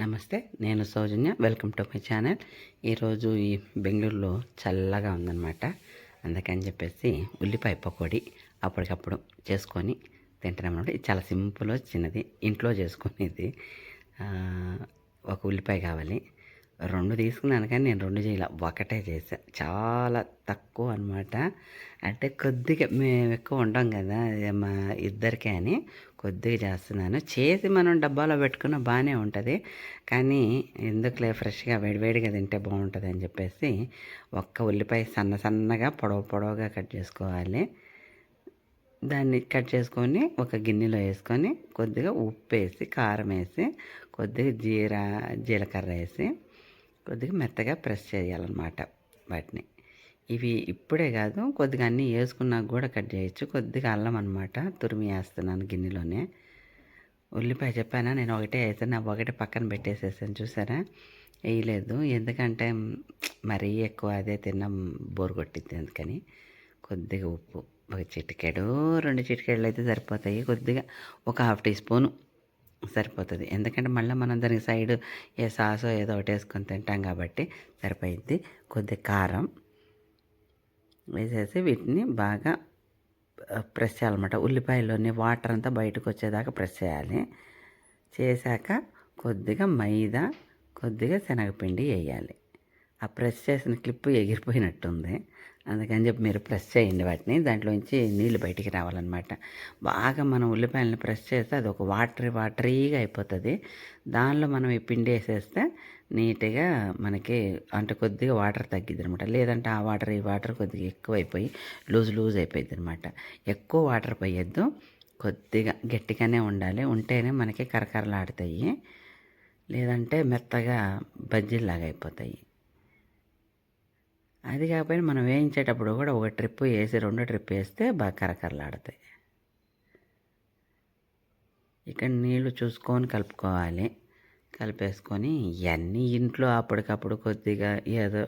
నమస్తే నేను Soujanya. Welcome to my channel. ఈరోజు ఈ బెంగళూరులో చల్లగా ఉందన్నమాట. అందుకని చెప్పేసి ఉల్లిపాయ పకోడీ అప్పటికప్పుడు చేసుకొని తింటాం అనమాట ఇది చాలా సింపుల్ చిన్నది. ఇంట్లో చేసుకునేది. ఒక ఉల్లిపాయ కావాలి. రెండు తీసుకున్నాను కానీ నేను రెండు చేయాల. ఒకటే చేసా చాలా తక్కువ అనమాట అంటే కొద్దిగా మేము ఎక్కువ ఉంటాం కదా మా ఇద్దరికే అని కొద్దిగా చేస్తున్నాను. చేసి మనం డబ్బాలో పెట్టుకున్న బాగానే ఉంటుంది. కానీ ఎందుకులే ఫ్రెష్గా వేడివేడిగా తింటే బాగుంటుంది అని చెప్పేసి ఒక్క ఉల్లిపాయ సన్న సన్నగా పొడవు పొడవుగా కట్ చేసుకోవాలి. దాన్ని కట్ చేసుకొని ఒక గిన్నెలో వేసుకొని కొద్దిగా ఉప్పు వేసి కారం వేసి కొద్దిగా జీరా జీలకర్ర వేసి కొద్దిగా మెత్తగా ప్రెస్ చేయాలన్నమాట వాటిని. ఇవి ఇప్పుడే కాదు కొద్దిగా అన్నీ వేసుకున్నాక కూడా కట్ చేయొచ్చు. కొద్దిగా అల్లం అనమాట తురిమి వేస్తున్నాను గిన్నెలోనే. ఉల్లిపాయ చెప్పానా? నేను ఒకటే వేసాను ఒకటే పక్కన పెట్టేసేసాను చూసారా? వేయలేదు. ఎందుకంటే మరీ ఎక్కువ అదే తిన్న బోరు కొట్టింది అందుకని. కొద్దిగా ఉప్పు ఒక చిటికెడు రెండు చిటికెడలు అయితే సరిపోతాయి. కొద్దిగా ఒక హాఫ్ టీ స్పూను సరిపోతుంది. ఎందుకంటే మళ్ళీ మనం దానికి సైడ్ ఏ సాసో ఏదో ఒకటి వేసుకొని తింటాం కాబట్టి సరిపోయిద్ది. కొద్ది కారం వేసేసి వీటిని బాగా ప్రెస్ చేయాలన్నమాట. ఉల్లిపాయలోని వాటర్ అంతా బయటకు వచ్చేదాకా ప్రెస్ చేయాలి. చేశాక కొద్దిగా మైదా కొద్దిగా శనగపిండి వేయాలి. ఆ ప్రెస్ చేసిన క్లిప్ ఎగిరిపోయినట్టుంది. అందుకని చెప్పి మీరు ప్రెస్ చేయండి వాటిని. దాంట్లోంచి నీళ్ళు బయటికి రావాలన్నమాట. బాగా మనం ఉల్లిపాయలను ప్రెస్ చేస్తే అది ఒక వాటరీ వాటరీగా అయిపోతుంది. దానిలో మనం ఈ పిండి వేసేస్తే నీట్గా మనకి అంటే కొద్దిగా వాటర్ తగ్గిద్ది అనమాట లేదంటే ఆ వాటర్ ఈ వాటర్ కొద్దిగా ఎక్కువ అయిపోయి లూజ్ లూజ్ అయిపోయింది అనమాట ఎక్కువ వాటర్ పోయొద్దు. కొద్దిగా గట్టిగానే ఉండాలి. ఉంటేనే మనకి కరకరలాడుతాయి. లేదంటే మెత్తగా బజ్జీలాగా అయిపోతాయి. అది కాకపోయినా మనం వేయించేటప్పుడు కూడా ఒక ట్రిప్ వేసి రెండు ట్రిప్ వేస్తే బాగా కరకరలాడతాయి. ఇక్కడ నీళ్ళు చూసుకొని కలుపుకోవాలి. కలిపేసుకొని ఇవన్నీ ఇంట్లో అప్పటికప్పుడు కొద్దిగా ఏదో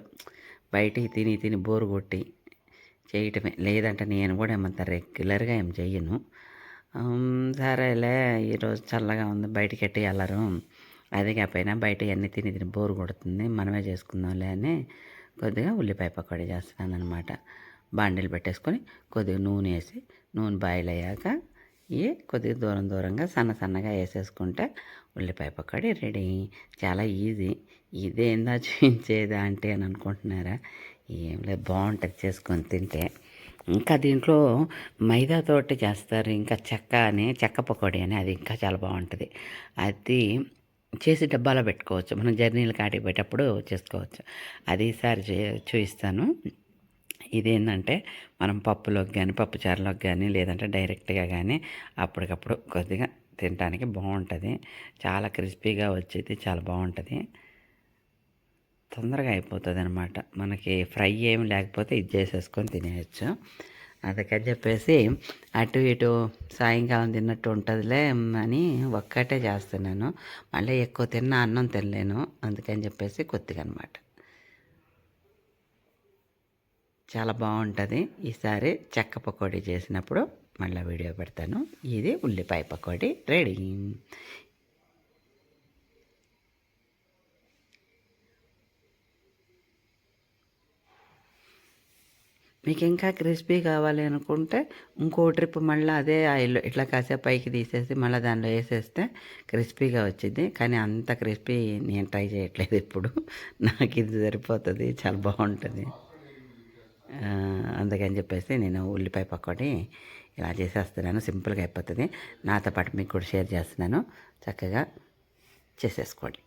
బయటికి తిని తిని బోరు కొట్టి చేయటమే. లేదంటే నేను కూడా ఏమంత రెగ్యులర్గా ఏం చెయ్యను. సరేలే ఈరోజు చల్లగా ఉంది బయటికి ఎట్టి వెళ్ళరు అది కాకపోయినా బయట అన్నీ తిని తిని బోరు కొడుతుంది. మనమే చేసుకుందాంలే అని కొద్దిగా ఉల్లిపాయ పకోడీ చేస్తున్నాను అనమాట బాండీలు పెట్టేసుకొని కొద్దిగా నూనె వేసి నూనె బాయిల్ అయ్యాక ఇవి కొద్దిగా దూరం దూరంగా సన్న సన్నగా వేసేసుకుంటే ఉల్లిపాయ పకోడీ రెడీ. చాలా ఈజీ. ఇదేందా చూపించేదా అంటే అని అనుకుంటున్నారా? ఏం లేదు బాగుంటుంది చేసుకొని తింటే. ఇంకా దీంట్లో మైదాతోటి చేస్తారు ఇంకా చెక్క అని చెక్క పకోడీ అని అది ఇంకా చాలా బాగుంటుంది. అది చేసి డబ్బాలో పెట్టుకోవచ్చు. మనం జర్నీలు కాటికి పెట్టేటప్పుడు చేసుకోవచ్చు. అది ఈసారి చే చూపిస్తాను ఇదేంటంటే మనం పప్పులోకి కానీ పప్పుచారులోకి కానీ లేదంటే డైరెక్ట్గా కానీ అప్పటికప్పుడు కొద్దిగా తినడానికి బాగుంటుంది చాలా క్రిస్పీగా వచ్చేది చాలా బాగుంటుంది తొందరగా అయిపోతుంది అనమాట మనకి ఫ్రై ఏమి లేకపోతే ఇది చేసేసుకొని తినేయచ్చు. అందుకని చెప్పేసి అటు ఇటు సాయంకాలం తిన్నట్టు ఉంటుందిలే అని ఒక్కటే చేస్తున్నాను. మళ్ళీ ఎక్కువ తిన్న అన్నం తినలేను. అందుకని చెప్పేసి కొద్దిగా అనమాట చాలా బాగుంటుంది. ఈసారి చెక్క పకోడీ చేసినప్పుడు మళ్ళీ వీడియో పెడతాను. ఇది ఉల్లిపాయ పకోడీ రెడీ. మీకు ఇంకా క్రిస్పీ కావాలి అనుకుంటే ఇంకో ట్రిప్ మళ్ళీ అదే ఆయిల్ ఇట్లా కాసేపు పైకి తీసేసి మళ్ళీ దానిలో వేసేస్తే క్రిస్పీగా వచ్చింది కానీ అంత క్రిస్పీ నేను ట్రై చేయట్లేదు ఇప్పుడు నాకు ఇది సరిపోతుంది చాలా బాగుంటుంది. అందుకని చెప్పేసి నేను ఉల్లిపాయ పకోడీ ఇలా చేసేస్తున్నాను. సింపుల్గా అయిపోతుంది. నాతో పాటు మీకు కూడా షేర్ చేస్తున్నాను. చక్కగా చేసేసుకోండి.